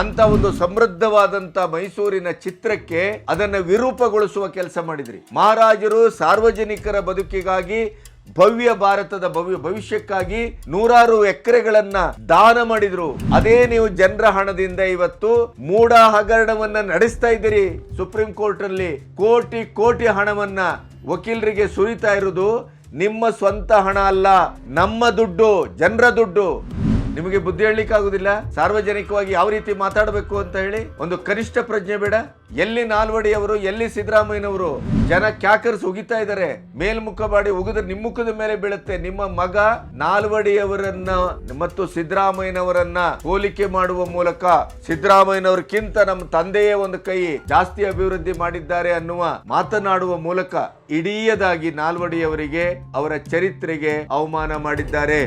ಅಂತ ಒಂದು ಸಮೃದ್ಧವಾದಂತ ಮೈಸೂರಿನ ಚಿತ್ರಕ್ಕೆ ಅದನ್ನ ವಿರೂಪಗೊಳಿಸುವ ಕೆಲಸ ಮಾಡಿದ್ರಿ. ಮಹಾರಾಜರು ಸಾರ್ವಜನಿಕರ ಬದುಕಿಗಾಗಿ, ಭವ್ಯ ಭಾರತದ ಭವ್ಯ ಭವಿಷ್ಯಕ್ಕಾಗಿ ನೂರಾರು ಎಕರೆಗಳನ್ನ ದಾನ ಮಾಡಿದ್ರು. ಅದೇ ನೀವು ಜನರ ಹಣದಿಂದ ಇವತ್ತು ಮೂಡ ಹಗರಣವನ್ನ ನಡೆಸ್ತಾ ಇದ್ದೀರಿ. ಸುಪ್ರೀಂ ಕೋರ್ಟ್ ಅಲ್ಲಿ ಕೋಟಿ ಕೋಟಿ ಹಣವನ್ನ ವಕೀಲರಿಗೆ ಸುರಿತಾ ಇರುವುದು ನಿಮ್ಮ ಸ್ವಂತ ಹಣ ಅಲ್ಲ, ನಮ್ಮ ದುಡ್ಡು, ಜನರ ದುಡ್ಡು. ನಿಮಗೆ ಬುದ್ಧಿ ಹೇಳಲಿಕ್ಕಾಗುದಿಲ್ಲ? ಸಾರ್ವಜನಿಕವಾಗಿ ಯಾವ ರೀತಿ ಮಾತಾಡಬೇಕು ಅಂತ ಹೇಳಿ ಒಂದು ಕನಿಷ್ಠ ಪ್ರಜ್ಞೆ ಬೇಡ. ಎಲ್ಲಿ ನಾಲ್ವಡಿಯವರು, ಎಲ್ಲಿ ಸಿದ್ದರಾಮಯ್ಯನವರು ಜನ ಕ್ಯಾಕರ್ಸ್ ಉಗಿತಾ ಇದ್ದಾರೆ, ಮೇಲ್ಮುಖ ಮಾಡಿ ಉಗಿದ್ರೆ ನಿಮ್ಮ ಮುಖದ ಮೇಲೆ ಬೀಳುತ್ತೆ. ನಿಮ್ಮ ಮಗ ನಾಲ್ವಡಿಯವರನ್ನ ಮತ್ತು ಸಿದ್ದರಾಮಯ್ಯನವರನ್ನ ಹೋಲಿಕೆ ಮಾಡುವ ಮೂಲಕ ಸಿದ್ದರಾಮಯ್ಯನವರಕ್ಕಿಂತ ನಮ್ಮ ತಂದೆಯೇ ಒಂದು ಕೈ ಜಾಸ್ತಿ ಅಭಿವೃದ್ಧಿ ಮಾಡಿದ್ದಾರೆ ಅನ್ನುವ ಮಾತನಾಡುವ ಮೂಲಕ ಇಡೀಯದಾಗಿ ನಾಲ್ವಡಿಯವರಿಗೆ ಅವರ ಚರಿತ್ರೆಗೆ ಅವಮಾನ ಮಾಡಿದ್ದಾರೆ.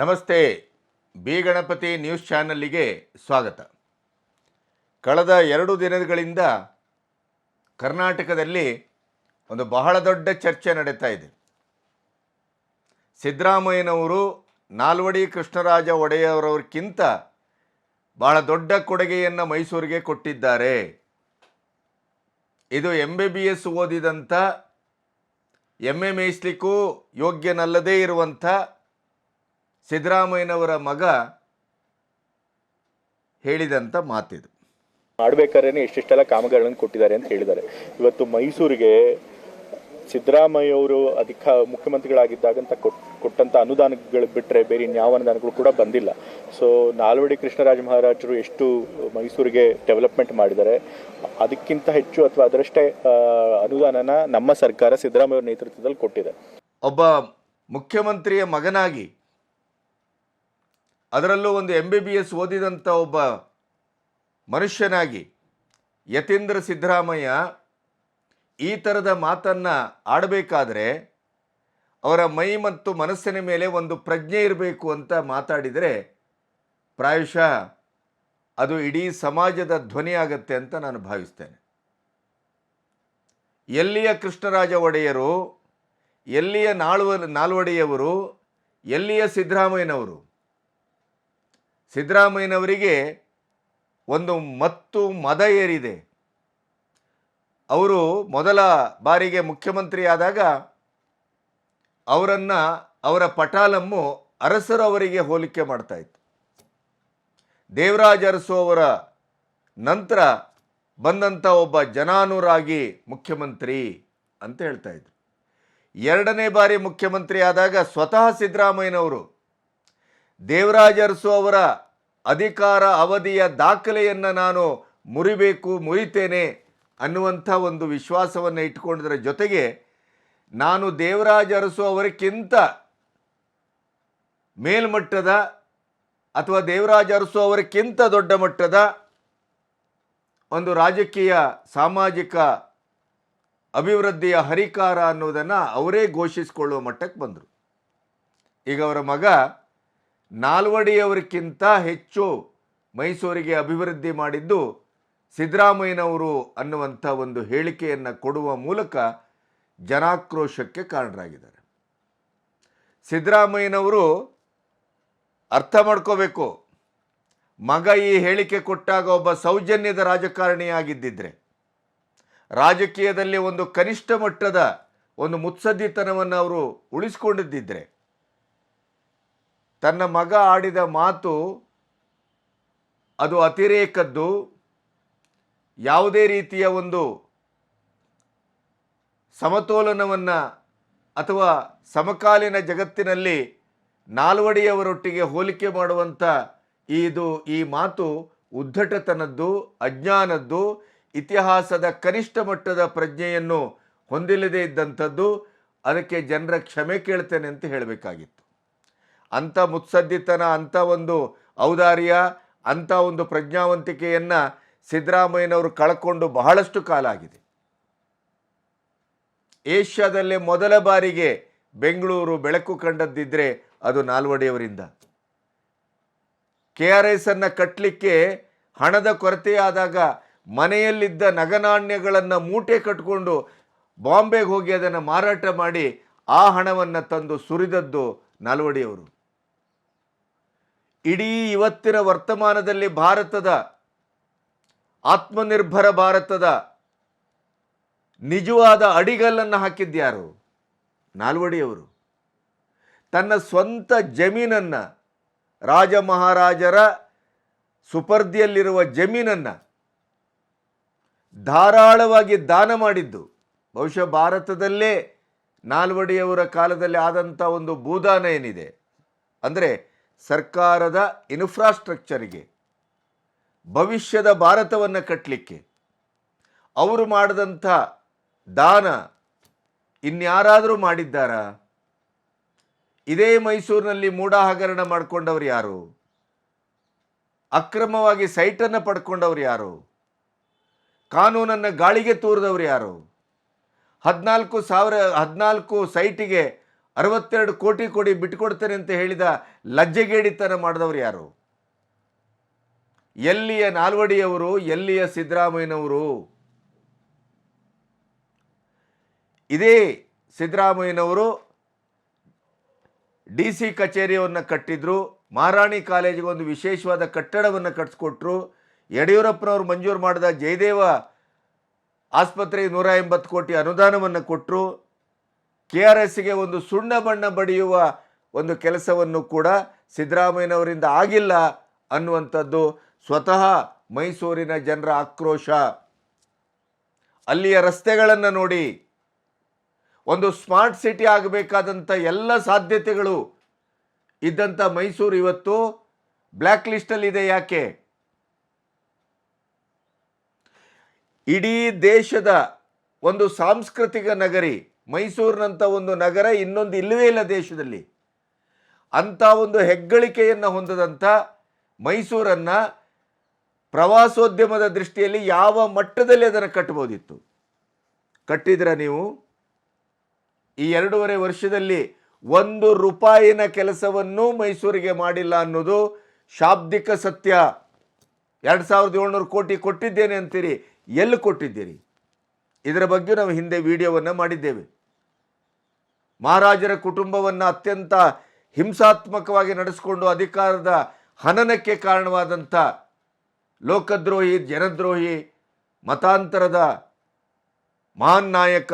ನಮಸ್ತೆ, ಬಿ ಗಣಪತಿ ನ್ಯೂಸ್ ಚಾನಲ್ಲಿಗೆ ಸ್ವಾಗತ. ಕಳೆದ ಎರಡು ದಿನಗಳಿಂದ ಕರ್ನಾಟಕದಲ್ಲಿ ಒಂದು ಬಹಳ ದೊಡ್ಡ ಚರ್ಚೆ ನಡೀತಾ ಇದೆ. ಸಿದ್ದರಾಮಯ್ಯನವರು, ನಾಲ್ವಡಿ ಕೃಷ್ಣರಾಜ ಒಡೆಯವರವ್ರಿಗಿಂತ ಬಹಳ ದೊಡ್ಡ ಕೊಡುಗೆಯನ್ನು ಮೈಸೂರಿಗೆ ಕೊಟ್ಟಿದ್ದಾರೆ. ಇದು ಎಂ ಬಿ ಬಿ ಎಸ್ ಓದಿದಂಥ ಎಂ ಎ ಮೇಯಿಸ್ಲಿಕ್ಕೂ ಯೋಗ್ಯನಲ್ಲದೇ ಇರುವಂಥ ಸಿದ್ದರಾಮಯ್ಯನವರ ಮಗ ಹೇಳಿದಂಥ ಮಾತಿದು. ಮಾಡಬೇಕಾದ್ರೇ ಎಷ್ಟೆಷ್ಟೆಲ್ಲ ಕಾಮಗಾರಿಗಳನ್ನು ಕೊಟ್ಟಿದ್ದಾರೆ ಅಂತ ಹೇಳಿದ್ದಾರೆ. ಇವತ್ತು ಮೈಸೂರಿಗೆ ಸಿದ್ದರಾಮಯ್ಯ ಅವರು ಅಧಿಕ ಮುಖ್ಯಮಂತ್ರಿಗಳಾಗಿದ್ದಾಗಂತ ಕೊಟ್ ಕೊಟ್ಟಂತ ಅನುದಾನಗಳು ಬಿಟ್ಟರೆ ಬೇರೆ ಇನ್ಯಾವ ಅನುದಾನಗಳು ಕೂಡ ಬಂದಿಲ್ಲ. ಸೊ ನಾಲ್ವಡಿ ಕೃಷ್ಣರಾಜ ಮಹಾರಾಜರು ಎಷ್ಟು ಮೈಸೂರಿಗೆ ಡೆವಲಪ್ಮೆಂಟ್ ಮಾಡಿದ್ದಾರೆ ಅದಕ್ಕಿಂತ ಹೆಚ್ಚು ಅಥವಾ ಅದರಷ್ಟೇ ಅನುದಾನನ ನಮ್ಮ ಸರ್ಕಾರ ಸಿದ್ದರಾಮಯ್ಯ ನೇತೃತ್ವದಲ್ಲಿ ಕೊಟ್ಟಿದೆ. ಒಬ್ಬ ಮುಖ್ಯಮಂತ್ರಿಯ ಮಗನಾಗಿ ಅದರಲ್ಲೂ ಒಂದು ಎಂ ಬಿ ಬಿ ಎಸ್ ಓದಿದಂಥ ಒಬ್ಬ ಮನುಷ್ಯನಾಗಿ ಯತೀಂದ್ರ ಸಿದ್ದರಾಮಯ್ಯ ಈ ಥರದ ಮಾತನ್ನು ಆಡಬೇಕಾದ್ರೆ ಅವರ ಮೈ ಮತ್ತು ಮನಸ್ಸಿನ ಮೇಲೆ ಒಂದು ಪ್ರಜ್ಞೆ ಇರಬೇಕು ಅಂತ ಮಾತಾಡಿದರೆ ಪ್ರಾಯಶಃ ಅದು ಇಡೀ ಸಮಾಜದ ಧ್ವನಿ ಆಗತ್ತೆ ಅಂತ ನಾನು ಭಾವಿಸ್ತೇನೆ. ಎಲ್ಲಿಯ ಕೃಷ್ಣರಾಜ ಒಡೆಯರು, ಎಲ್ಲಿಯ ನಾಳ್ವ ನಾಲ್ವಡೆಯವರು, ಎಲ್ಲಿಯ ಸಿದ್ದರಾಮಯ್ಯನವರು ಸಿದ್ದರಾಮಯ್ಯನವರಿಗೆ ಒಂದು ಮತ್ತು ಮದ ಏರಿದೆ. ಅವರು ಮೊದಲ ಬಾರಿಗೆ ಮುಖ್ಯಮಂತ್ರಿ ಆದಾಗ ಅವರನ್ನು ಅವರ ಪಟಾಲಮ್ಮು ಅರಸರು ಅವರಿಗೆ ಹೋಲಿಕೆ ಮಾಡ್ತಾ ಇತ್ತು. ದೇವರಾಜ ಅರಸು ಅವರ ನಂತರ ಬಂದಂಥ ಒಬ್ಬ ಜನಾನುರಾಗಿ ಮುಖ್ಯಮಂತ್ರಿ ಅಂತ ಹೇಳ್ತಾ ಇದ್ರು. ಎರಡನೇ ಬಾರಿ ಮುಖ್ಯಮಂತ್ರಿ ಆದಾಗ ಸ್ವತಃ ಸಿದ್ದರಾಮಯ್ಯನವರು ದೇವರಾಜ ಅರಸು ಅವರ ಅಧಿಕಾರ ಅವಧಿಯ ದಾಖಲೆಯನ್ನು ನಾನು ಮುರಿಬೇಕು, ಮುರಿತೇನೆ ಅನ್ನುವಂಥ ಒಂದು ವಿಶ್ವಾಸವನ್ನು ಇಟ್ಕೊಂಡಿದ್ದರ ಜೊತೆಗೆ ನಾನು ದೇವರಾಜ ಅರಸು ಅವರಿಗಿಂತ ಮೇಲ್ಮಟ್ಟದ ಅಥವಾ ದೇವರಾಜ ಅರಸು ಅವರಿಗಿಂತ ದೊಡ್ಡ ಮಟ್ಟದ ಒಂದು ರಾಜಕೀಯ ಸಾಮಾಜಿಕ ಅಭಿವೃದ್ಧಿಯ ಹರಿಕಾರ ಅನ್ನೋದನ್ನು ಅವರೇ ಘೋಷಿಸಿಕೊಳ್ಳುವ ಮಟ್ಟಕ್ಕೆ ಬಂದರು. ಈಗ ಅವರ ಮಗ ನಾಲ್ವಡಿಯವರಿಗಿಂತ ಹೆಚ್ಚು ಮೈಸೂರಿಗೆ ಅಭಿವೃದ್ಧಿ ಮಾಡಿದ್ದು ಸಿದ್ದರಾಮಯ್ಯನವರು ಅನ್ನುವಂಥ ಒಂದು ಹೇಳಿಕೆಯನ್ನು ಕೊಡುವ ಮೂಲಕ ಜನಾಕ್ರೋಶಕ್ಕೆ ಕಾರಣರಾಗಿದ್ದಾರೆ. ಸಿದ್ದರಾಮಯ್ಯನವರು ಅರ್ಥ ಮಾಡ್ಕೋಬೇಕು. ಮಗ ಈ ಹೇಳಿಕೆ ಕೊಟ್ಟಾಗ ಒಬ್ಬ ಸೌಜನ್ಯದ ರಾಜಕಾರಣಿಯಾಗಿದ್ದಿದ್ರೆ ರಾಜಕೀಯದಲ್ಲಿ ಒಂದು ಕನಿಷ್ಠ ಮಟ್ಟದ ಒಂದು ಮುತ್ಸದ್ದಿತನವನ್ನು ಅವರು ಉಳಿಸ್ಕೊಂಡಿದ್ದಿದ್ರೆ ತನ್ನ ಮಗ ಆಡಿದ ಮಾತು ಅದು ಅತಿರೇಕದ್ದು. ಯಾವುದೇ ರೀತಿಯ ಒಂದು ಸಮತೋಲನವನ್ನು ಅಥವಾ ಸಮಕಾಲೀನ ಜಗತ್ತಿನಲ್ಲಿ ನಾಲ್ವಡಿಯವರೊಟ್ಟಿಗೆ ಹೋಲಿಕೆ ಮಾಡುವಂಥ ಇದು ಈ ಮಾತು ಉದ್ಧಟತನದ್ದು, ಅಜ್ಞಾನದ್ದು, ಇತಿಹಾಸದ ಕನಿಷ್ಠ ಮಟ್ಟದ ಪ್ರಜ್ಞೆಯನ್ನು ಹೊಂದಿಲ್ಲದೇ ಇದ್ದಂಥದ್ದು. ಅದಕ್ಕೆ ಜನರ ಕ್ಷಮೆ ಕೇಳ್ತೇನೆ ಅಂತ ಹೇಳಬೇಕಾಗಿತ್ತು. ಅಂಥ ಮುತ್ಸದ್ದಿತನ ಅಂಥ ಒಂದು ಔದಾರ್ಯ ಅಂಥ ಒಂದು ಪ್ರಜ್ಞಾವಂತಿಕೆಯನ್ನು ಸಿದ್ದರಾಮಯ್ಯನವರು ಕಳ್ಕೊಂಡು ಬಹಳಷ್ಟು ಕಾಲ ಆಗಿದೆ. ಏಷ್ಯಾದಲ್ಲೇ ಮೊದಲ ಬಾರಿಗೆ ಬೆಂಗಳೂರು ಬೆಳಕು ಕಂಡದ್ದಿದ್ದರೆ ಅದು ನಾಲ್ವಡಿಯವರಿಂದ. ಕೆ ಆರ್ ಎಸ್ ಅನ್ನು ಕಟ್ಟಲಿಕ್ಕೆ ಹಣದ ಕೊರತೆಯಾದಾಗ ಮನೆಯಲ್ಲಿದ್ದ ನಗನಾಣ್ಯಗಳನ್ನು ಮೂಟೆ ಕಟ್ಕೊಂಡು ಬಾಂಬೆಗೆ ಹೋಗಿ ಅದನ್ನು ಮಾರಾಟ ಮಾಡಿ ಆ ಹಣವನ್ನು ತಂದು ಸುರಿದದ್ದು ನಾಲ್ವಡಿಯವರು. ಇಡೀ ಇವತ್ತಿನ ವರ್ತಮಾನದಲ್ಲಿ ಭಾರತದ ಆತ್ಮನಿರ್ಭರ ಭಾರತದ ನಿಜವಾದ ಅಡಿಗಲ್ಲನ್ನು ಹಾಕಿದ್ಯಾರು ನಾಲ್ವಡಿಯವರು. ತನ್ನ ಸ್ವಂತ ಜಮೀನನ್ನು ರಾಜ ಮಹಾರಾಜರ ಸುಪರ್ದಿಯಲ್ಲಿರುವ ಜಮೀನನ್ನು ಧಾರಾಳವಾಗಿ ದಾನ ಮಾಡಿದ್ದು. ಬಹುಶಃ ಭಾರತದಲ್ಲೇ ನಾಲ್ವಡಿಯವರ ಕಾಲದಲ್ಲಿ ಆದಂಥ ಒಂದು ಭೂದಾನ ಏನಿದೆ? ಅಂದರೆ ಸರ್ಕಾರದ ಇನ್ಫ್ರಾಸ್ಟ್ರಕ್ಚರಿಗೆ ಭವಿಷ್ಯದ ಭಾರತವನ್ನು ಕಟ್ಟಲಿಕ್ಕೆ ಅವರು ಮಾಡಿದಂಥ ದಾನ ಇನ್ಯಾರಾದರೂ ಮಾಡಿದ್ದಾರಾ? ಇದೇ ಮೈಸೂರಿನಲ್ಲಿ ಮೂಢ ಹಗರಣ ಮಾಡಿಕೊಂಡವರು ಯಾರು? ಅಕ್ರಮವಾಗಿ ಸೈಟನ್ನು ಪಡ್ಕೊಂಡವ್ರು ಯಾರು? ಕಾನೂನನ್ನು ಗಾಳಿಗೆ ತೂರಿದವ್ರು ಯಾರು? ಹದಿನಾಲ್ಕು ಸಾವಿರ, ಹದಿನಾಲ್ಕು ಸೈಟಿಗೆ ಅರವತ್ತೆರಡು ಕೋಟಿ ಕೊಡಿ ಬಿಟ್ಕೊಡ್ತೇನೆ ಅಂತ ಹೇಳಿದ ಲಜ್ಜೆಗೇಡಿತನ ಮಾಡಿದವರು ಯಾರು? ಎಲ್ಲಿಯ ನಾಲ್ವಡಿಯವರು, ಎಲ್ಲಿಯ ಸಿದ್ದರಾಮಯ್ಯನವರು? ಇದೇ ಸಿದ್ದರಾಮಯ್ಯನವರು ಡಿ ಸಿ ಕಚೇರಿಯವನ್ನು ಕಟ್ಟಿದ್ರು, ಮಹಾರಾಣಿ ಕಾಲೇಜಿಗೆ ಒಂದು ವಿಶೇಷವಾದ ಕಟ್ಟಡವನ್ನು ಕಟ್ಟಿಸ್ಕೊಟ್ರು ಯಡಿಯೂರಪ್ಪನವರು ಮಂಜೂರು ಮಾಡಿದ ಜಯದೇವ ಆಸ್ಪತ್ರೆಗೆ ನೂರ ಎಂಬತ್ತು ಕೋಟಿ ಅನುದಾನವನ್ನು ಕೊಟ್ಟರು ಕೆ ಆರ್ ಎಸ್ಗೆ ಒಂದು ಸುಣ್ಣ ಬಣ್ಣ ಬಡಿಯುವ ಒಂದು ಕೆಲಸವನ್ನು ಕೂಡ ಸಿದ್ದರಾಮಯ್ಯನವರಿಂದ ಆಗಿಲ್ಲ ಅನ್ನುವಂಥದ್ದು ಸ್ವತಃ ಮೈಸೂರಿನ ಜನರ ಆಕ್ರೋಶ. ಅಲ್ಲಿಯ ರಸ್ತೆಗಳನ್ನು ನೋಡಿ. ಒಂದು ಸ್ಮಾರ್ಟ್ ಸಿಟಿ ಆಗಬೇಕಾದಂಥ ಎಲ್ಲ ಸಾಧ್ಯತೆಗಳು ಇದ್ದಂಥ ಮೈಸೂರು ಇವತ್ತು ಬ್ಲ್ಯಾಕ್ ಲಿಸ್ಟಲ್ಲಿದೆ ಯಾಕೆ? ಇಡೀ ದೇಶದ ಒಂದು ಸಾಂಸ್ಕೃತಿಕ ನಗರಿ ಮೈಸೂರಿನಂಥ ಒಂದು ನಗರ ಇನ್ನೊಂದು ಇಲ್ಲವೇ ಇಲ್ಲ ದೇಶದಲ್ಲಿ. ಅಂಥ ಒಂದು ಹೆಗ್ಗಳಿಕೆಯನ್ನು ಹೊಂದದಂಥ ಮೈಸೂರನ್ನು ಪ್ರವಾಸೋದ್ಯಮದ ದೃಷ್ಟಿಯಲ್ಲಿ ಯಾವ ಮಟ್ಟದಲ್ಲಿ ಅದನ್ನು ಕಟ್ಬೋದಿತ್ತು? ಕಟ್ಟಿದ್ರೆ ನೀವು ಈ ಎರಡೂವರೆ ವರ್ಷದಲ್ಲಿ ಒಂದು ರೂಪಾಯಿನ ಕೆಲಸವನ್ನು ಮೈಸೂರಿಗೆ ಮಾಡಿಲ್ಲ ಅನ್ನೋದು ಶಾಬ್ದಿಕ ಸತ್ಯ. ಎರಡು ಸಾವಿರದ ಏಳ್ನೂರು ಕೋಟಿ ಕೊಟ್ಟಿದ್ದೇನೆ ಅಂತೀರಿ. ಎಲ್ಲಿ ಕೊಟ್ಟಿದ್ದೀರಿ? ಇದರ ಬಗ್ಗೆ ನಾವು ಹಿಂದೆ ವಿಡಿಯೋವನ್ನು ಮಾಡಿದ್ದೇವೆ. ಮಹಾರಾಜರ ಕುಟುಂಬವನ್ನು ಅತ್ಯಂತ ಹಿಂಸಾತ್ಮಕವಾಗಿ ನಡೆಸಿಕೊಂಡು ಅಧಿಕಾರದ ಹನನಕ್ಕೆ ಕಾರಣವಾದಂಥ ಲೋಕದ್ರೋಹಿ, ಜನದ್ರೋಹಿ, ಮತಾಂತರದ ಮಹಾನ್ ನಾಯಕ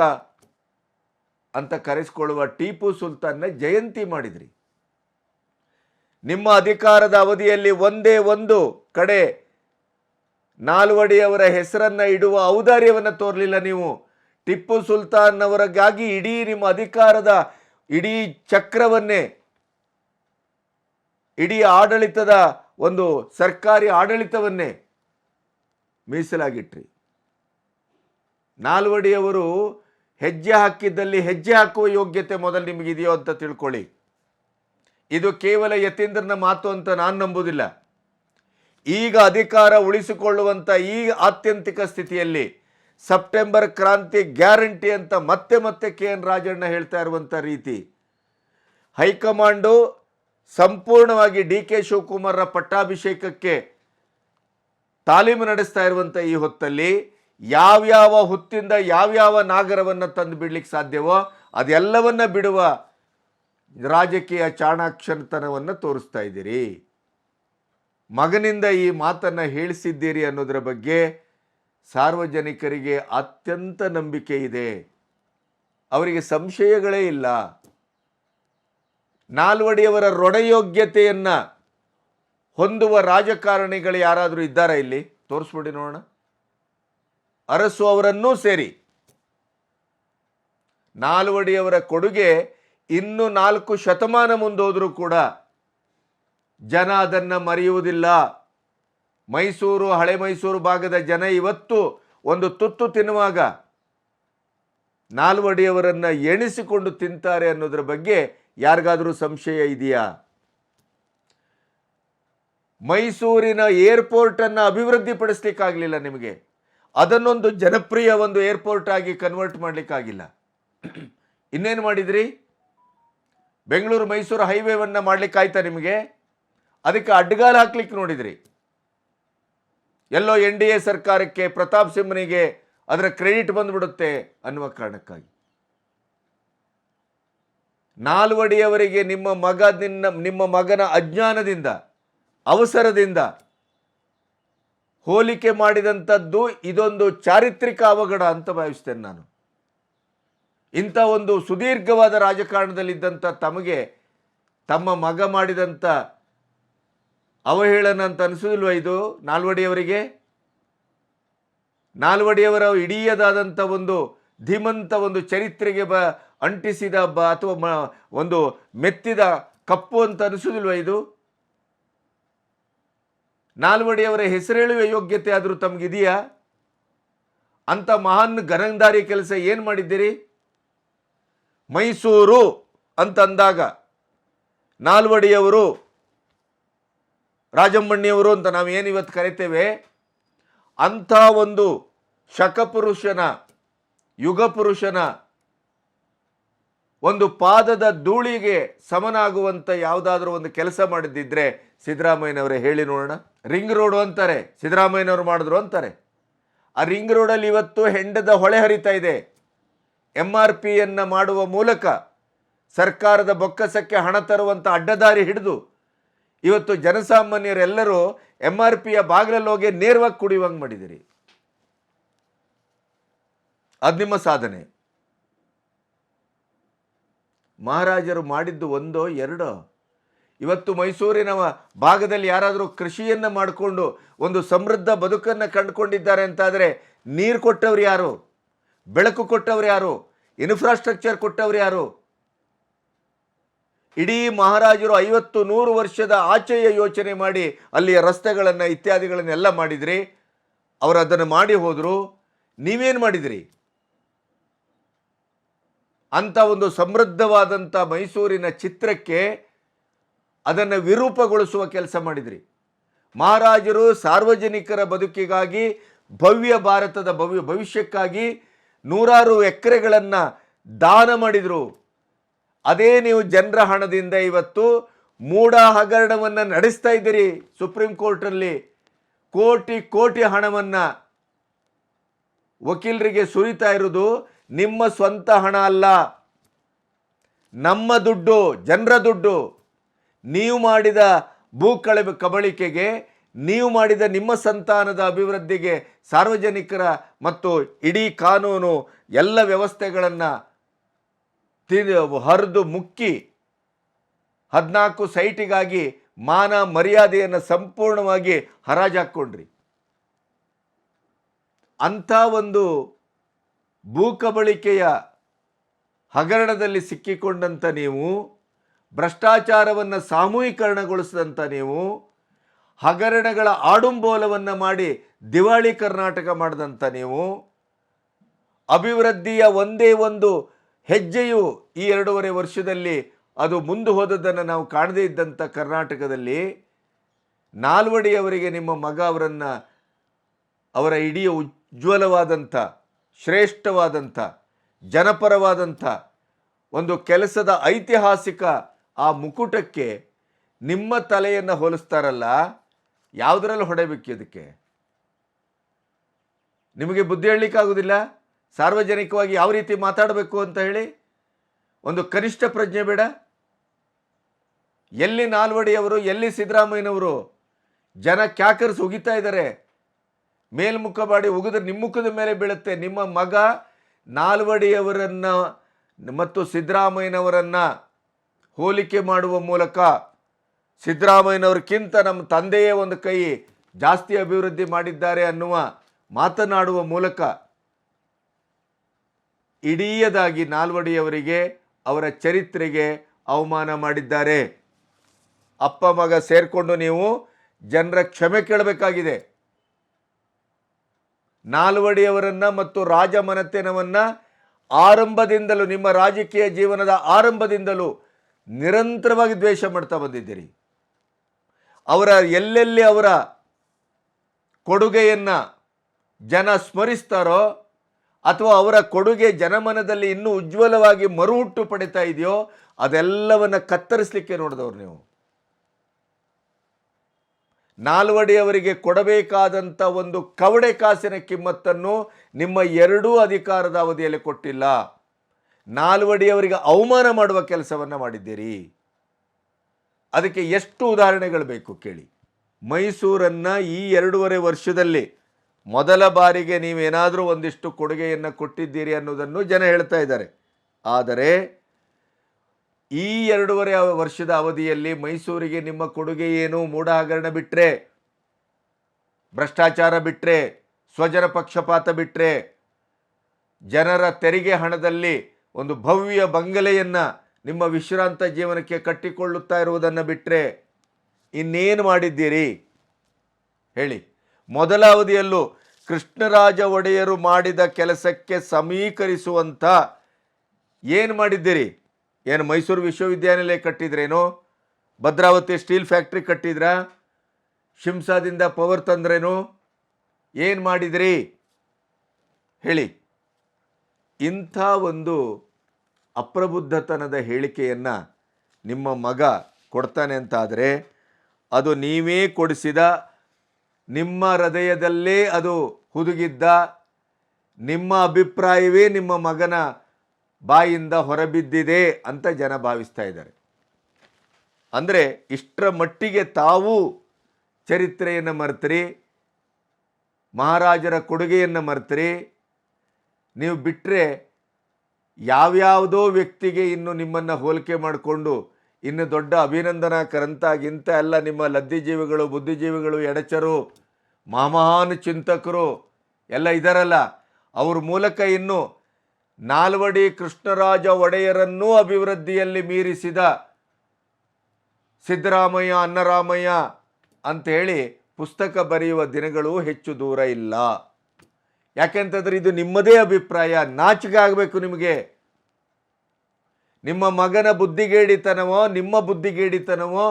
ಅಂತ ಕರೆಸಿಕೊಳ್ಳುವ ಟಿಪ್ಪು ಸುಲ್ತಾನ್ನ ಜಯಂತಿ ಮಾಡಿದ್ರಿ. ನಿಮ್ಮ ಅಧಿಕಾರದ ಅವಧಿಯಲ್ಲಿ ಒಂದೇ ಒಂದು ಕಡೆ ನಾಲ್ವಡಿಯವರ ಹೆಸರನ್ನು ಇಡುವ ಔದಾರ್ಯವನ್ನು ತೋರಲಿಲ್ಲ ನೀವು. ಟಿಪ್ಪು ಸುಲ್ತಾನ್ ಅವರಿಗಾಗಿ ಇಡೀ ನಿಮ್ಮ ಅಧಿಕಾರದ ಇಡೀ ಚಕ್ರವನ್ನೇ, ಇಡೀ ಆಡಳಿತದ ಒಂದು ಸರ್ಕಾರಿ ಆಡಳಿತವನ್ನೇ ಮೀಸಲಾಗಿಟ್ರಿ. ನಾಲ್ವಡಿಯವರು ಹೆಜ್ಜೆ ಹಾಕಿದ್ದಲ್ಲಿ ಹೆಜ್ಜೆ ಹಾಕುವ ಯೋಗ್ಯತೆ ಮೊದಲು ನಿಮಗಿದೆಯೋ ಅಂತ ತಿಳ್ಕೊಳ್ಳಿ. ಇದು ಕೇವಲ ಯತೀಂದ್ರನ ಮಾತು ಅಂತ ನಾನು ನಂಬುವುದಿಲ್ಲ ಈಗ ಅಧಿಕಾರ ಉಳಿಸಿಕೊಳ್ಳುವಂಥ ಈ ಆತ್ಯಂತಿಕ ಸ್ಥಿತಿಯಲ್ಲಿ ಸೆಪ್ಟೆಂಬರ್ ಕ್ರಾಂತಿ ಗ್ಯಾರಂಟಿ ಅಂತ ಮತ್ತೆ ಮತ್ತೆ ಕೆ ಎನ್ ರಾಜಣ್ಣ ಹೇಳ್ತಾ ಇರುವಂಥ ರೀತಿ. ಹೈಕಮಾಂಡು ಸಂಪೂರ್ಣವಾಗಿ ಡಿ ಕೆ ಶಿವಕುಮಾರ್ರ ಪಟ್ಟಾಭಿಷೇಕಕ್ಕೆ ತಾಲೀಮು ನಡೆಸ್ತಾ ಇರುವಂಥ ಈ ಹೊತ್ತಲ್ಲಿ ಯಾವ್ಯಾವ ಹುತ್ತಿಂದ ಯಾವ್ಯಾವ ನಾಗರವನ್ನು ತಂದು ಬಿಡ್ಲಿಕ್ಕೆ ಸಾಧ್ಯವೋ ಅದೆಲ್ಲವನ್ನ ಬಿಡುವ ರಾಜಕೀಯ ಚಾಣಾಕ್ಷತನವನ್ನು ತೋರಿಸ್ತಾ ಇದ್ದೀರಿ. ಮಗನಿಂದ ಈ ಮಾತನ್ನು ಹೇಳಿಸಿದ್ದೀರಿ ಅನ್ನೋದರ ಬಗ್ಗೆ ಸಾರ್ವಜನಿಕರಿಗೆ ಅತ್ಯಂತ ನಂಬಿಕೆ ಇದೆ. ಅವರಿಗೆ ಸಂಶಯಗಳೇ ಇಲ್ಲ. ನಾಲ್ವಡಿಯವರ ರೊಡಯೋಗ್ಯತೆಯನ್ನು ಹೊಂದುವ ರಾಜಕಾರಣಿಗಳು ಯಾರಾದರೂ ಇದ್ದಾರಾ ಇಲ್ಲಿ? ತೋರಿಸ್ಬಿಡಿ ನೋಡೋಣ. ಅರಸು ಅವರನ್ನೂ ಸೇರಿ. ನಾಲ್ವಡಿಯವರ ಕೊಡುಗೆ ಇನ್ನು ನಾಲ್ಕು ಶತಮಾನ ಮುಂದೋದರೂ ಕೂಡ ಜನ ಅದನ್ನು ಮರೆಯುವುದಿಲ್ಲ. ಮೈಸೂರು, ಹಳೆ ಮೈಸೂರು ಭಾಗದ ಜನ ಇವತ್ತು ಒಂದು ತುತ್ತು ತಿನ್ನುವಾಗ ನಾಲ್ವಡಿಯವರನ್ನು ಎಣಿಸಿಕೊಂಡು ತಿಂತಾರೆ ಅನ್ನೋದ್ರ ಬಗ್ಗೆ ಯಾರಿಗಾದರೂ ಸಂಶಯ ಇದೆಯಾ? ಮೈಸೂರಿನ ಏರ್ಪೋರ್ಟನ್ನು ಅಭಿವೃದ್ಧಿಪಡಿಸ್ಲಿಕ್ಕಾಗಲಿಲ್ಲ ನಿಮಗೆ. ಅದನ್ನೊಂದು ಜನಪ್ರಿಯ ಒಂದು ಏರ್ಪೋರ್ಟ್ ಆಗಿ ಕನ್ವರ್ಟ್ ಮಾಡಲಿಕ್ಕಾಗಿಲ್ಲ. ಇನ್ನೇನು ಮಾಡಿದ್ರಿ? ಬೆಂಗಳೂರು ಮೈಸೂರು ಹೈವೇವನ್ನು ಮಾಡಲಿಕ್ಕಾಯ್ತಾ ನಿಮಗೆ? ಅದಕ್ಕೆ ಅಡ್ಡಗಾಲ ಹಾಕ್ಲಿಕ್ಕೆ ನೋಡಿದ್ರಿ. ಎಲ್ಲೋ ಎನ್ ಡಿ ಎ ಸರ್ಕಾರಕ್ಕೆ ಪ್ರತಾಪ್ ಸಿಂಹನಿಗೆ ಅದರ ಕ್ರೆಡಿಟ್ ಬಂದ್ಬಿಡುತ್ತೆ ಅನ್ನುವ ಕಾರಣಕ್ಕಾಗಿ. ನಾಲ್ವಡಿಯವರಿಗೆ ನಿಮ್ಮ ಮಗ ನಿನ್ನ, ನಿಮ್ಮ ಮಗನ ಅಜ್ಞಾನದಿಂದ, ಅವಸರದಿಂದ ಹೋಲಿಕೆ ಮಾಡಿದಂಥದ್ದು ಇದೊಂದು ಚಾರಿತ್ರಿಕ ಅವಘಡ ಅಂತ ಭಾವಿಸ್ತೇನೆ ನಾನು. ಇಂಥ ಒಂದು ಸುದೀರ್ಘವಾದ ರಾಜಕಾರಣದಲ್ಲಿದ್ದಂಥ ತಮಗೆ ತಮ್ಮ ಮಗ ಮಾಡಿದಂಥ ಅವಹೇಳನ ಅಂತ ಅನಿಸೋದಿಲ್ವ ಇದು? ನಾಲ್ವಡಿಯವರಿಗೆ? ನಾಲ್ವಡಿಯವರ ಇಡೀಯದಾದಂಥ ಒಂದು ಧೀಮಂತ ಒಂದು ಚರಿತ್ರೆಗೆ ಬ ಅಂಟಿಸಿದ ಬ ಅಥವಾ ಮ ಒಂದು ಮೆತ್ತಿದ ಕಪ್ಪು ಅಂತ ಅನಿಸೋದಿಲ್ವ ಇದು? ನಾಲ್ವಡಿಯವರ ಹೆಸರೇಳುವ ಯೋಗ್ಯತೆ ಆದರೂ ತಮಗಿದೆಯಾ? ಅಂಥ ಮಹಾನ್ ಗನಂದಾರಿ ಕೆಲಸ ಏನು ಮಾಡಿದ್ದೀರಿ? ಮೈಸೂರು ಅಂತಂದಾಗ ನಾಲ್ವಡಿಯವರು ರಾಜಮ್ಮಣ್ಣಿಯವರು ಅಂತ ನಾವು ಏನು ಇವತ್ತು ಕರಿತೇವೆ? ಅಂಥ ಒಂದು ಶಕಪುರುಷನ, ಯುಗಪುರುಷನ ಒಂದು ಪಾದದ ಧೂಳಿಗೆ ಸಮನಾಗುವಂಥ ಯಾವುದಾದ್ರೂ ಒಂದು ಕೆಲಸ ಮಾಡಿದ್ದಿದ್ರೆ ಸಿದ್ದರಾಮಯ್ಯನವರೇ ಹೇಳಿ ನೋಡೋಣ. ರಿಂಗ್ ರೋಡು ಅಂತಾರೆ, ಸಿದ್ದರಾಮಯ್ಯನವರು ಮಾಡಿದ್ರು ಅಂತಾರೆ. ಆ ರಿಂಗ್ ರೋಡಲ್ಲಿ ಇವತ್ತು ಹೆಂಡದ ಹೊಳೆ ಹರಿತಾ ಇದೆ. ಎಂ ಆರ್ ಪಿಯನ್ನು ಮಾಡುವ ಮೂಲಕ ಸರ್ಕಾರದ ಬೊಕ್ಕಸಕ್ಕೆ ಹಣ ತರುವಂಥ ಅಡ್ಡದಾರಿ ಹಿಡಿದು ಇವತ್ತು ಜನಸಾಮಾನ್ಯರೆಲ್ಲರೂ ಎಂ ಆರ್ ಪಿಯ ಬಾಗಿಲಲ್ಲಿ ಹೋಗಿ ನೇರವಾಗಿ ಕುಡಿಯುವಂಗೆ ಮಾಡಿದಿರಿ. ಅದು ನಿಮ್ಮ ಸಾಧನೆ. ಮಹಾರಾಜರು ಮಾಡಿದ್ದು ಒಂದೋ ಎರಡೋ? ಇವತ್ತು ಮೈಸೂರಿನ ಭಾಗದಲ್ಲಿ ಯಾರಾದರೂ ಕೃಷಿಯನ್ನು ಮಾಡಿಕೊಂಡು ಒಂದು ಸಮೃದ್ಧ ಬದುಕನ್ನು ಕಂಡುಕೊಂಡಿದ್ದಾರೆ ಅಂತಾದರೆ ನೀರು ಕೊಟ್ಟವ್ರು ಯಾರು? ಬೆಳಕು ಕೊಟ್ಟವ್ರು ಯಾರು? ಇನ್ಫ್ರಾಸ್ಟ್ರಕ್ಚರ್ ಕೊಟ್ಟವ್ರು ಯಾರು? ಇಡೀ ಮಹಾರಾಜರು ಐವತ್ತು ನೂರು ವರ್ಷದ ಆಚೆಯ ಯೋಚನೆ ಮಾಡಿ ಅಲ್ಲಿಯ ರಸ್ತೆಗಳನ್ನು, ಇತ್ಯಾದಿಗಳನ್ನೆಲ್ಲ ಮಾಡಿದ್ರಿ. ಅವರು ಅದನ್ನು ಮಾಡಿ ಹೋದರು. ನೀವೇನು ಮಾಡಿದಿರಿ? ಅಂಥ ಒಂದು ಸಮೃದ್ಧವಾದಂಥ ಮೈಸೂರಿನ ಚಿತ್ರಕ್ಕೆ ಅದನ್ನು ವಿರೂಪಗೊಳಿಸುವ ಕೆಲಸ ಮಾಡಿದ್ರಿ. ಮಹಾರಾಜರು ಸಾರ್ವಜನಿಕರ ಬದುಕಿಗಾಗಿ, ಭವ್ಯ ಭಾರತದ ಭವ್ಯ ಭವಿಷ್ಯಕ್ಕಾಗಿ ನೂರಾರು ಎಕರೆಗಳನ್ನು ದಾನ ಮಾಡಿದರು. ಅದೇ ನೀವು ಜನರ ಹಣದಿಂದ ಇವತ್ತು ಮೂಢ ಹಗರಣವನ್ನು ನಡೆಸ್ತಾ ಇದ್ದೀರಿ ಸುಪ್ರೀಂ ಕೋರ್ಟಲ್ಲಿ ಕೋಟಿ ಕೋಟಿ ಹಣವನ್ನು ವಕೀಲರಿಗೆ ಸುರಿತಾ ಇರೋದು ನಿಮ್ಮ ಸ್ವಂತ ಹಣ ಅಲ್ಲ. ನಮ್ಮ ದುಡ್ಡು, ಜನರ ದುಡ್ಡು. ನೀವು ಮಾಡಿದ ಭೂ ಕಬಳಿಕೆಗೆ, ನೀವು ಮಾಡಿದ ನಿಮ್ಮ ಸಂತಾನದ ಅಭಿವೃದ್ಧಿಗೆ ಸಾರ್ವಜನಿಕರ ಮತ್ತು ಇಡೀ ಕಾನೂನು ಎಲ್ಲ ವ್ಯವಸ್ಥೆಗಳನ್ನು ಹರಿದು ಮುಕ್ಕಿ ಹದಿನಾಲ್ಕು ಸೈಟಿಗಾಗಿ ಮಾನ ಮರ್ಯಾದೆಯನ್ನು ಸಂಪೂರ್ಣವಾಗಿ ಹರಾಜಾಕ್ಕೊಂಡ್ರಿ. ಅಂಥ ಒಂದು ಭೂಕಬಳಿಕೆಯ ಹಗರಣದಲ್ಲಿ ಸಿಕ್ಕಿಕೊಂಡಂಥ ನೀವು, ಭ್ರಷ್ಟಾಚಾರವನ್ನು ಸಾಮೂಹೀಕರಣಗೊಳಿಸಿದಂಥ ನೀವು, ಹಗರಣಗಳ ಆಡುಂಬೋಲವನ್ನು ಮಾಡಿ ದಿವಾಳಿ ಕರ್ನಾಟಕ ಮಾಡಿದಂಥ ನೀವು, ಅಭಿವೃದ್ಧಿಯ ಒಂದೇ ಒಂದು ಹೆಜ್ಜೆಯು ಈ ಎರಡೂವರೆ ವರ್ಷದಲ್ಲಿ ಅದು ಮುಂದೆ ಹೋದದ್ದನ್ನು ನಾವು ಕಾಣದೇ ಇದ್ದಂಥ ಕರ್ನಾಟಕದಲ್ಲಿ ನಾಲ್ವಡಿಯವರಿಗೆ ನಿಮ್ಮ ಮಗ ಅವರನ್ನು ಅವರ ಇಡೀ ಉಜ್ವಲವಾದಂಥ, ಶ್ರೇಷ್ಠವಾದಂಥ, ಜನಪರವಾದಂಥ ಒಂದು ಕೆಲಸದ ಐತಿಹಾಸಿಕ ಆ ಮುಕುಟಕ್ಕೆ ನಿಮ್ಮ ತಲೆಯನ್ನು ಹೋಲಿಸ್ತಾರಲ್ಲ, ಯಾವುದರಲ್ಲಿ ಹೊಡೆಯಬೇಕು ಇದಕ್ಕೆ? ನಿಮಗೆ ಬುದ್ಧಿ ಹೇಳಲಿಕ್ಕಾಗೋದಿಲ್ಲ? ಸಾರ್ವಜನಿಕವಾಗಿ ಯಾವ ರೀತಿ ಮಾತಾಡಬೇಕು ಅಂತ ಹೇಳಿ? ಒಂದು ಕನಿಷ್ಠ ಪ್ರಜ್ಞೆ ಬೇಡ. ಎಲ್ಲಿ ನಾಲ್ವಡಿಯವರು, ಎಲ್ಲಿ ಸಿದ್ದರಾಮಯ್ಯನವರು ಜನ ಕ್ಯಾಕರ್ಸ್ ಉಗಿತಾ ಇದ್ದಾರೆ. ಮೇಲ್ಮುಖ ಮಾಡಿ ಉಗಿದ್ರೆ ನಿಮ್ಮ ಮುಖದ ಮೇಲೆ ಬೀಳುತ್ತೆ. ನಿಮ್ಮ ಮಗ ನಾಲ್ವಡಿಯವರನ್ನು ಮತ್ತು ಸಿದ್ದರಾಮಯ್ಯನವರನ್ನು ಹೋಲಿಕೆ ಮಾಡುವ ಮೂಲಕ ಸಿದ್ದರಾಮಯ್ಯನವ್ರಕ್ಕಿಂತ ನಮ್ಮ ತಂದೆಯೇ ಒಂದು ಕೈ ಜಾಸ್ತಿ ಅಭಿವೃದ್ಧಿ ಮಾಡಿದ್ದಾರೆ ಅನ್ನುವ ಮಾತನಾಡುವ ಮೂಲಕ ಇಡೀಯದಾಗಿ ನಾಲ್ವಡಿಯವರಿಗೆ ಅವರ ಚರಿತ್ರೆಗೆ ಅವಮಾನ ಮಾಡಿದ್ದಾರೆ. ಅಪ್ಪ, ಮಗ ಸೇರಿಕೊಂಡು ನೀವು ಜನರ ಕ್ಷಮೆ ಕೇಳಬೇಕಾಗಿದೆ. ನಾಲ್ವಡಿಯವರನ್ನು ಮತ್ತು ರಾಜಮನತೆನವನ್ನು ಆರಂಭದಿಂದಲೂ, ನಿಮ್ಮ ರಾಜಕೀಯ ಜೀವನದ ಆರಂಭದಿಂದಲೂ ನಿರಂತರವಾಗಿ ದ್ವೇಷ ಮಾಡ್ತಾ ಬಂದಿದ್ದೀರಿ. ಅವರ ಎಲ್ಲೆಲ್ಲಿ ಅವರ ಕೊಡುಗೆಯನ್ನು ಜನ ಸ್ಮರಿಸ್ತಾರೋ ಅಥವಾ ಅವರ ಕೊಡುಗೆ ಜನಮನದಲ್ಲಿ ಇನ್ನೂ ಉಜ್ವಲವಾಗಿ ಮರುಹುಟ್ಟು ಪಡಿತಾ ಇದೆಯೋ, ಅದೆಲ್ಲವನ್ನು ಕತ್ತರಿಸಲಿಕ್ಕೆ ನೋಡಿದವ್ರು ನೀವು. ನಾಲ್ವಡಿಯವರಿಗೆ ಕೊಡಬೇಕಾದಂಥ ಒಂದು ಕವಡೆ ಕಾಸಿನ ಕಿಮ್ಮತ್ತನ್ನು ನಿಮ್ಮ ಎರಡೂ ಅಧಿಕಾರದ ಅವಧಿಯಲ್ಲಿ ಕೊಟ್ಟಿಲ್ಲ. ನಾಲ್ವಡಿಯವರಿಗೆ ಅವಮಾನ ಮಾಡುವ ಕೆಲಸವನ್ನು ಮಾಡಿದ್ದೀರಿ. ಅದಕ್ಕೆ ಎಷ್ಟು ಉದಾಹರಣೆಗಳು ಬೇಕು ಕೇಳಿ. ಮೈಸೂರನ್ನು ಈ ಎರಡೂವರೆ ವರ್ಷದಲ್ಲಿ ಮೊದಲ ಬಾರಿಗೆ ನೀವೇನಾದರೂ ಒಂದಿಷ್ಟು ಕೊಡುಗೆಯನ್ನು ಕೊಟ್ಟಿದ್ದೀರಿ ಅನ್ನೋದನ್ನು ಜನ ಹೇಳ್ತಾ ಇದ್ದಾರೆ. ಆದರೆ ಈ ಎರಡೂವರೆ ವರ್ಷದ ಅವಧಿಯಲ್ಲಿ ಮೈಸೂರಿಗೆ ನಿಮ್ಮ ಕೊಡುಗೆ ಏನು? ಮೂಢ ಹಗರಣ ಬಿಟ್ಟರೆ ಭ್ರಷ್ಟಾಚಾರ ಬಿಟ್ಟರೆ ಸ್ವಜನ ಪಕ್ಷಪಾತ ಬಿಟ್ಟರೆ ಜನರ ತೆರಿಗೆ ಹಣದಲ್ಲಿ ಒಂದು ಭವ್ಯ ಬಂಗಲೆಯನ್ನು ನಿಮ್ಮ ವಿಶ್ರಾಂತ ಜೀವನಕ್ಕೆ ಕಟ್ಟಿಕೊಳ್ಳುತ್ತಾ ಇರುವುದನ್ನು ಬಿಟ್ಟರೆ ಇನ್ನೇನು ಮಾಡಿದ್ದೀರಿ? ಹೇಳಿ. ಮೊದಲ ಅವಧಿಯಲ್ಲೂ ಕೃಷ್ಣರಾಜ ಒಡೆಯರು ಮಾಡಿದ ಕೆಲಸಕ್ಕೆ ಸಮೀಕರಿಸುವಂಥ ಏನು ಮಾಡಿದ್ದೀರಿ? ಏನು ಮೈಸೂರು ವಿಶ್ವವಿದ್ಯಾನಿಲಯ ಕಟ್ಟಿದ್ರೇನು? ಭದ್ರಾವತಿ ಸ್ಟೀಲ್ ಫ್ಯಾಕ್ಟ್ರಿ ಕಟ್ಟಿದ್ರ? ಶಿಂಸಾದಿಂದ ಪವರ್ ತಂದ್ರೇನು? ಏನು ಮಾಡಿದಿರಿ? ಹೇಳಿ. ಇಂಥ ಒಂದು ಅಪ್ರಬುದ್ಧತನದ ಹೇಳಿಕೆಯನ್ನು ನಿಮ್ಮ ಮಗ ಕೊಡ್ತಾನೆ ಅಂತಾದರೆ ಅದು ನೀವೇ ಕೊಡಿಸಿದ ನಿಮ್ಮ ಹೃದಯದಲ್ಲೇ ಅದು ಹುದುಗಿದ್ದ, ನಿಮ್ಮ ಅಭಿಪ್ರಾಯವೇ ನಿಮ್ಮ ಮಗನ ಬಾಯಿಂದ ಹೊರಬಿದ್ದಿದೆ ಅಂತ ಜನ ಭಾವಿಸ್ತಾ ಇದ್ದಾರೆ. ಅಂದರೆ ಇಷ್ಟರ ಮಟ್ಟಿಗೆ ತಾವು ಚರಿತ್ರೆಯನ್ನು ಮರೆತರಿ, ಮಹಾರಾಜರ ಕೊಡುಗೆಯನ್ನು ಮರೆತರಿ, ನೀವು ಬಿಟ್ಟರೆ ಯಾವ್ಯಾವುದೋ ವ್ಯಕ್ತಿಗೆ ಇನ್ನು ನಿಮ್ಮನ್ನು ಹೋಲಿಕೆ ಮಾಡಿಕೊಂಡು ಇನ್ನು ದೊಡ್ಡ ಅಭಿನಂದನಾಕರಂತಾಗಿಂತ ಎಲ್ಲ ನಿಮ್ಮ ಲದ್ದಿಜೀವಿಗಳು, ಬುದ್ಧಿಜೀವಿಗಳು, ಎಡಚರು ಮಹಾಮಹಾನ್ ಚಿಂತಕರು ಎಲ್ಲ ಇದಾರಲ್ಲ, ಅವ್ರ ಮೂಲಕ ಇನ್ನು ನಾಲ್ವಡಿ ಕೃಷ್ಣರಾಜ ಒಡೆಯರನ್ನೂ ಅಭಿವೃದ್ಧಿಯಲ್ಲಿ ಮೀರಿಸಿದ ಸಿದ್ದರಾಮಯ್ಯ ಅನ್ನರಾಮಯ್ಯ ಅಂಥೇಳಿ ಪುಸ್ತಕ ಬರೆಯುವ ದಿನಗಳು ಹೆಚ್ಚು ದೂರ ಇಲ್ಲ. ಯಾಕೆಂತಂದ್ರೆ ಇದು ನಿಮ್ಮದೇ ಅಭಿಪ್ರಾಯ, ನಾಚಿಕೆ ಆಗಬೇಕು ನಿಮಗೆ. ನಿಮ್ಮ ಮಗನ ಬುದ್ಧಿಗೇಡಿತನವೋ, ನಿಮ್ಮ ಬುದ್ಧಿಗೇಡಿತನವೋ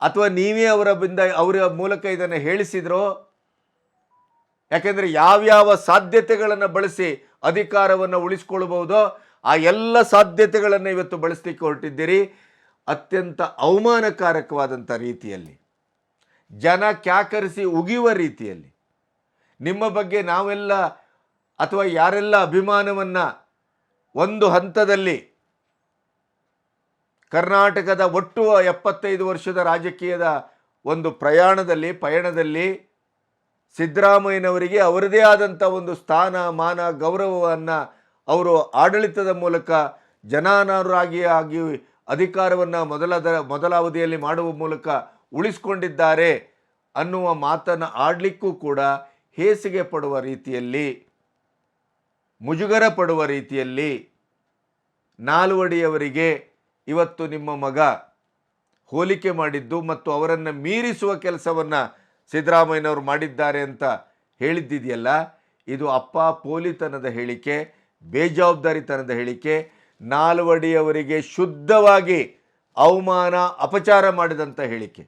ಅಥವಾ ನೀವೇ ಅವರ ಬಿಂದ ಅವರ ಮೂಲಕ ಇದನ್ನು ಹೇಳಿಸಿದ್ರೋ? ಯಾಕೆಂದರೆ ಯಾವ್ಯಾವ ಸಾಧ್ಯತೆಗಳನ್ನು ಬಳಸಿ ಅಧಿಕಾರವನ್ನು ಉಳಿಸ್ಕೊಳ್ಬಹುದೋ ಆ ಎಲ್ಲ ಸಾಧ್ಯತೆಗಳನ್ನು ಇವತ್ತು ಬಳಸಲಿಕ್ಕೆ ಹೊರಟಿದ್ದೀರಿ. ಅತ್ಯಂತ ಅವಮಾನಕಾರಕವಾದಂಥ ರೀತಿಯಲ್ಲಿ, ಜನ ಕ್ಯಾಕರಿಸಿ ಉಗಿಯುವ ರೀತಿಯಲ್ಲಿ, ನಿಮ್ಮ ಬಗ್ಗೆ ನಾವೆಲ್ಲ ಅಥವಾ ಯಾರೆಲ್ಲ ಅಭಿಮಾನವನ್ನು ಒಂದು ಹಂತದಲ್ಲಿ ಕರ್ನಾಟಕದ ಒಟ್ಟು ಎಪ್ಪತ್ತೈದು ವರ್ಷದ ರಾಜಕೀಯದ ಒಂದು ಪ್ರಯಾಣದಲ್ಲಿ, ಪಯಣದಲ್ಲಿ ಸಿದ್ದರಾಮಯ್ಯನವರಿಗೆ ಅವರದೇ ಆದಂಥ ಒಂದು ಸ್ಥಾನ, ಮಾನ, ಗೌರವವನ್ನು ಅವರು ಆಡಳಿತದ ಮೂಲಕ ಜನಾನರಾಗಿ ಆಗಿ ಅಧಿಕಾರವನ್ನು ಮೊದಲಾದ ಮೊದಲ ಅವಧಿಯಲ್ಲಿ ಮಾಡುವ ಮೂಲಕ ಉಳಿಸ್ಕೊಂಡಿದ್ದಾರೆ ಅನ್ನುವ ಮಾತನ್ನು ಆಡಲಿಕ್ಕೂ ಕೂಡ ಹೇಸಿಗೆ ಪಡುವ ರೀತಿಯಲ್ಲಿ, ಮುಜುಗರ ಪಡುವ ರೀತಿಯಲ್ಲಿ ನಾಲ್ವಡಿಯವರಿಗೆ ಇವತ್ತು ನಿಮ್ಮ ಮಗ ಹೋಲಿಕೆ ಮಾಡಿದ್ದು ಮತ್ತು ಅವರನ್ನು ಮೀರಿಸುವ ಕೆಲಸವನ್ನು ಸಿದ್ದರಾಮಯ್ಯನವರು ಮಾಡಿದ್ದಾರೆ ಅಂತ ಹೇಳಿದ್ದಿದೆಯಲ್ಲ, ಇದು ಅಪ್ಪ ಪೋಲಿತನದ ಹೇಳಿಕೆ, ಬೇಜವಾಬ್ದಾರಿತನದ ಹೇಳಿಕೆ. ನಾಲ್ವಡಿಯವರಿಗೆ ಶುದ್ಧವಾಗಿ ಅವಮಾನ, ಅಪಚಾರ ಮಾಡಿದಂಥ ಹೇಳಿಕೆ.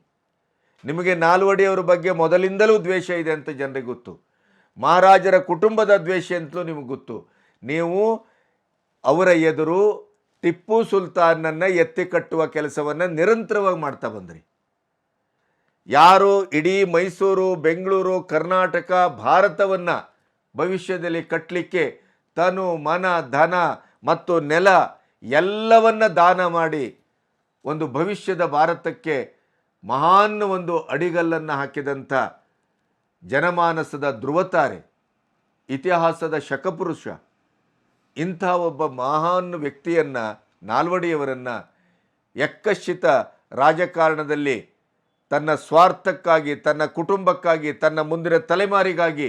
ನಿಮಗೆ ನಾಲ್ವಡಿಯವರ ಬಗ್ಗೆ ಮೊದಲಿಂದಲೂ ದ್ವೇಷ ಇದೆ ಅಂತ ಜನರಿಗೆ ಗೊತ್ತು. ಮಹಾರಾಜರ ಕುಟುಂಬದ ದ್ವೇಷ ಅಂತಲೂ ನಿಮಗೆ ಗೊತ್ತು. ನೀವು ಅವರ ಎದುರು ಟಿಪ್ಪು ಸುಲ್ತಾನನ್ನು ಎತ್ತಿ ಕಟ್ಟುವ ಕೆಲಸವನ್ನು ನಿರಂತರವಾಗಿ ಮಾಡ್ತಾ ಬಂದ್ರಿ. ಯಾರು ಇಡೀ ಮೈಸೂರು, ಬೆಂಗಳೂರು, ಕರ್ನಾಟಕ, ಭಾರತವನ್ನು ಭವಿಷ್ಯದಲ್ಲಿ ಕಟ್ಟಲಿಕ್ಕೆ ತನು ಮನ, ಧನ ಮತ್ತು ನೆಲ ಎಲ್ಲವನ್ನ ದಾನ ಮಾಡಿ ಒಂದು ಭವಿಷ್ಯದ ಭಾರತಕ್ಕೆ ಮಹಾನ್ ಒಂದು ಅಡಿಗಲ್ಲನ್ನು ಹಾಕಿದಂಥ ಜನಮಾನಸದ ಧ್ರುವತಾರೆ, ಇತಿಹಾಸದ ಶಕಪುರುಷ. ಇಂಥ ಒಬ್ಬ ಮಹಾನ್ ವ್ಯಕ್ತಿಯನ್ನು, ನಾಲ್ವಡಿಯವರನ್ನು ಎಕ್ಕಶ್ಚಿತ ರಾಜಕಾರಣದಲ್ಲಿ ತನ್ನ ಸ್ವಾರ್ಥಕ್ಕಾಗಿ, ತನ್ನ ಕುಟುಂಬಕ್ಕಾಗಿ, ತನ್ನ ಮುಂದಿನ ತಲೆಮಾರಿಗಾಗಿ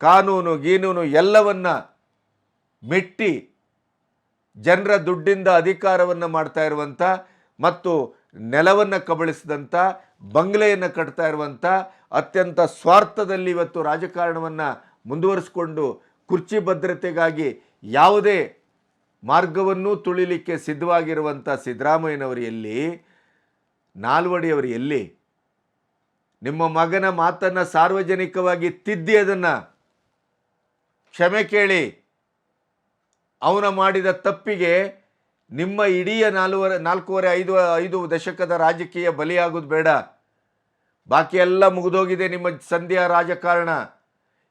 ಕಾನೂನು, ಗೀನೂನು ಎಲ್ಲವನ್ನ ಮೆಟ್ಟಿ ಜನರ ದುಡ್ಡಿಂದ ಅಧಿಕಾರವನ್ನು ಮಾಡ್ತಾ ಇರುವಂಥ ಮತ್ತು ನೆಲವನ್ನು ಕಬಳಿಸಿದಂಥ ಬಂಗ್ಲೆಯನ್ನು ಕಟ್ತಾ ಇರುವಂಥ ಅತ್ಯಂತ ಸ್ವಾರ್ಥದಲ್ಲಿ ಇವತ್ತು ರಾಜಕಾರಣವನ್ನು ಮುಂದುವರಿಸಿಕೊಂಡು ಕುರ್ಚಿ ಭದ್ರತೆಗಾಗಿ ಯಾವುದೇ ಮಾರ್ಗವನ್ನು ತುಳಿಲಿಕ್ಕೆ ಸಿದ್ಧವಾಗಿರುವಂಥ ಸಿದ್ದರಾಮಯ್ಯನವರು ಎಲ್ಲಿ ನಾಲ್ವಡಿಯವರು ಎಲ್ಲಿ? ನಿಮ್ಮ ಮಗನ ಮಾತನ್ನು ಸಾರ್ವಜನಿಕವಾಗಿ ತಿದ್ದಿ ಅದನ್ನು. ಕ್ಷಮೆ ಕೇಳಿ. ಅವನ ಮಾಡಿದ ತಪ್ಪಿಗೆ ನಿಮ್ಮ ಇಡೀ ನಾಲ್ವರೆ, ನಾಲ್ಕೂವರೆ, ಐದು ಐದು ದಶಕದ ರಾಜಕೀಯ ಬಲಿಯಾಗೋದು ಬೇಡ. ಬಾಕಿ ಎಲ್ಲ ಮುಗಿದೋಗಿದೆ ನಿಮ್ಮ ಸಂಧ್ಯಾ ರಾಜಕಾರಣ.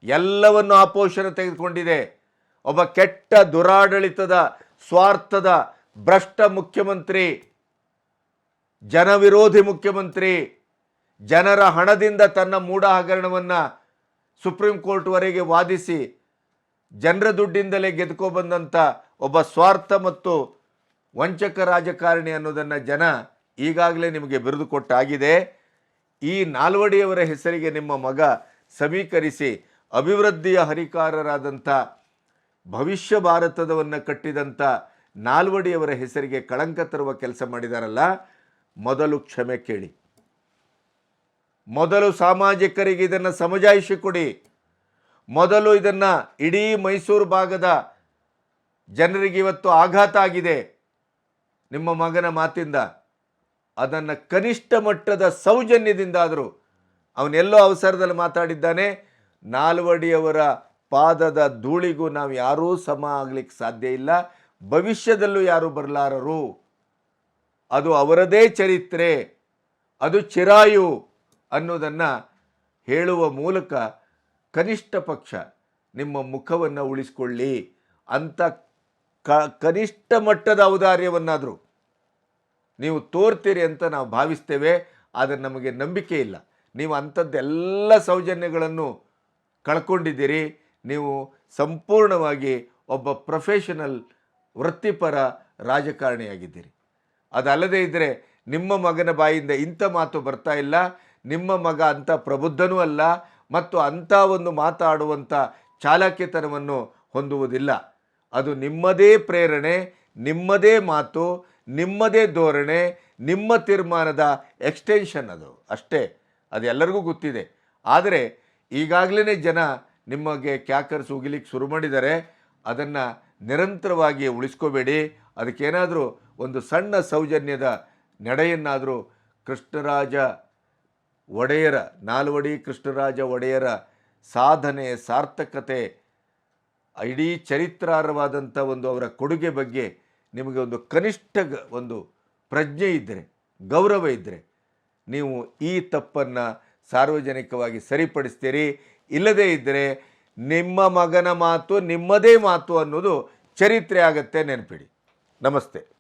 ಎಲ್ಲವನ್ನು ಆಪೋಷಣ ತೆಗೆದುಕೊಂಡಿದೆ. ಒಬ್ಬ ಕೆಟ್ಟ ದುರಾಡಳಿತದ ಸ್ವಾರ್ಥದ ಭ್ರಷ್ಟ ಮುಖ್ಯಮಂತ್ರಿ, ಜನವಿರೋಧಿ ಮುಖ್ಯಮಂತ್ರಿ, ಜನರ ಹಣದಿಂದ ತನ್ನ ಮೂಢ ಹಗರಣವನ್ನು ಸುಪ್ರೀಂ ಕೋರ್ಟ್ವರೆಗೆ ವಾದಿಸಿ ಜನರ ದುಡ್ಡಿಂದಲೇ ಗೆದ್ಕೊಬಂದಂಥ ಒಬ್ಬ ಸ್ವಾರ್ಥ ಮತ್ತು ವಂಚಕ ರಾಜಕಾರಣಿ ಅನ್ನೋದನ್ನು ಜನ ಈಗಾಗಲೇ ನಿಮಗೆ ಬಿರುದು ಕೊಟ್ಟಾಗಿದೆ. ಈ ನಾಲ್ವಡಿಯವರ ಹೆಸರಿಗೆ ನಿಮ್ಮ ಮಗ ಸಮೀಕರಿಸಿ ಅಭಿವೃದ್ಧಿಯ ಹರಿಕಾರರಾದಂಥ ಭವಿಷ್ಯ ಭಾರತದವನ್ನು ಕಟ್ಟಿದಂಥ ನಾಲ್ವಡಿಯವರ ಹೆಸರಿಗೆ ಕಳಂಕ ತರುವ ಕೆಲಸ ಮಾಡಿದಾರಲ್ಲ, ಮೊದಲು ಕ್ಷಮೆ ಕೇಳಿ. ಮೊದಲು ಸಾಮಾಜಿಕರಿಗೆ ಇದನ್ನು ಸಮಜಾಯಿಷಿ ಕೊಡಿ. ಮೊದಲು ಇದನ್ನು ಇಡೀ ಮೈಸೂರು ಭಾಗದ ಜನರಿಗೆ ಇವತ್ತು ಆಘಾತ ಆಗಿದೆ. ನಿಮ್ಮ ಮಗನ ಮಾತಿಂದ, ಅದನ್ನು ಕನಿಷ್ಠ ಮಟ್ಟದ ಸೌಜನ್ಯದಿಂದಾದರೂ ಅವನೆಲ್ಲೋ ಅವಸರದಲ್ಲಿ ಮಾತಾಡಿದ್ದಾನೆ, ನಾಲ್ವಡಿಯವರ ಪಾದದ ಧೂಳಿಗೂ ನಾವು ಯಾರೂ ಸಮ ಆಗ್ಲಿಕ್ಕೆ ಸಾಧ್ಯ ಇಲ್ಲ. ಭವಿಷ್ಯದಲ್ಲೂ ಯಾರು ಬರಲಾರರು. ಅದು ಅವರದೇ ಚರಿತ್ರೆ. ಅದು ಚಿರಾಯು ಅನ್ನೋದನ್ನು ಹೇಳುವ ಮೂಲಕ ಕನಿಷ್ಠ ಪಕ್ಷ ನಿಮ್ಮ ಮುಖವನ್ನು ಉಳಿಸ್ಕೊಳ್ಳಿ. ಅಂಥ ಕನಿಷ್ಠ ಮಟ್ಟದ ಔದಾರ್ಯವನ್ನಾದರೂ ನೀವು ತೋರ್ತೀರಿ ಅಂತ ನಾವು ಭಾವಿಸ್ತೇವೆ. ಆದರೆ ನಮಗೆ ನಂಬಿಕೆ ಇಲ್ಲ. ನೀವು ಅಂಥದ್ದೆಲ್ಲ ಸೌಜನ್ಯಗಳನ್ನು ಕಳ್ಕೊಂಡಿದ್ದೀರಿ. ನೀವು ಸಂಪೂರ್ಣವಾಗಿ ಒಬ್ಬ ಪ್ರೊಫೆಷನಲ್ ವೃತ್ತಿಪರ ರಾಜಕಾರಣಿಯಾಗಿದ್ದೀರಿ. ಅದಲ್ಲದೆ ಇದ್ದರೆ ನಿಮ್ಮ ಮಗನ ಬಾಯಿಂದ ಇಂಥ ಮಾತು ಬರ್ತಾ ಇಲ್ಲ, ನಿಮ್ಮ ಮಗ ಅಂಥ ಪ್ರಬುದ್ಧನೂ ಅಲ್ಲ ಮತ್ತು ಅಂಥ ಒಂದು ಮಾತಾಡುವಂಥ ಚಾಲಕ್ಯತನವನ್ನು ಹೊಂದುವುದಿಲ್ಲ. ಅದು ನಿಮ್ಮದೇ ಪ್ರೇರಣೆ, ನಿಮ್ಮದೇ ಮಾತು, ನಿಮ್ಮದೇ ಧೋರಣೆ, ನಿಮ್ಮ ತೀರ್ಮಾನದ ಎಕ್ಸ್ಟೆನ್ಷನ್ ಅದು. ಅಷ್ಟೇ, ಅದು ಎಲ್ಲರಿಗೂ ಗೊತ್ತಿದೆ. ಆದರೆ ಈಗಾಗಲೇ ಜನ ನಿಮಗೆ ಕ್ಯಾಕರ್ಸ್ ಉಗಿಲಿಕ್ಕೆ ಶುರು ಮಾಡಿದ್ದಾರೆ ಅದನ್ನು ನಿರಂತರವಾಗಿ ಉಳಿಸ್ಕೋಬೇಡಿ. ಅದಕ್ಕೇನಾದರೂ ಒಂದು ಸಣ್ಣ ಸೌಜನ್ಯದ ನಡೆಯನ್ನಾದರೂ ಕೃಷ್ಣರಾಜ ಒಡೆಯರ, ನಾಲ್ವಡಿ ಕೃಷ್ಣರಾಜ ಒಡೆಯರ ಸಾಧನೆ, ಸಾರ್ಥಕತೆ, ಇಡೀ ಚರಿತ್ರಾರ್ಹವಾದಂಥ ಒಂದು ಅವರ ಕೊಡುಗೆ ಬಗ್ಗೆ ನಿಮಗೆ ಒಂದು ಕನಿಷ್ಠ ಒಂದು ಪ್ರಜ್ಞೆ ಇದ್ದರೆ ಗೌರವ ಇದ್ದರೆ ನೀವು ಈ ತಪ್ಪನ್ನು ಸಾರ್ವಜನಿಕವಾಗಿ ಸರಿಪಡಿಸ್ತೀರಿ. ಇಲ್ಲದೇ ಇದ್ದರೆ ನಿಮ್ಮ ಮಗನ ಮಾತು ನಿಮ್ಮದೇ ಮಾತು ಅನ್ನೋದು ಚರಿತ್ರೆ ಆಗತ್ತೆ ನೆನಪಿಡಿ. ನಮಸ್ತೆ.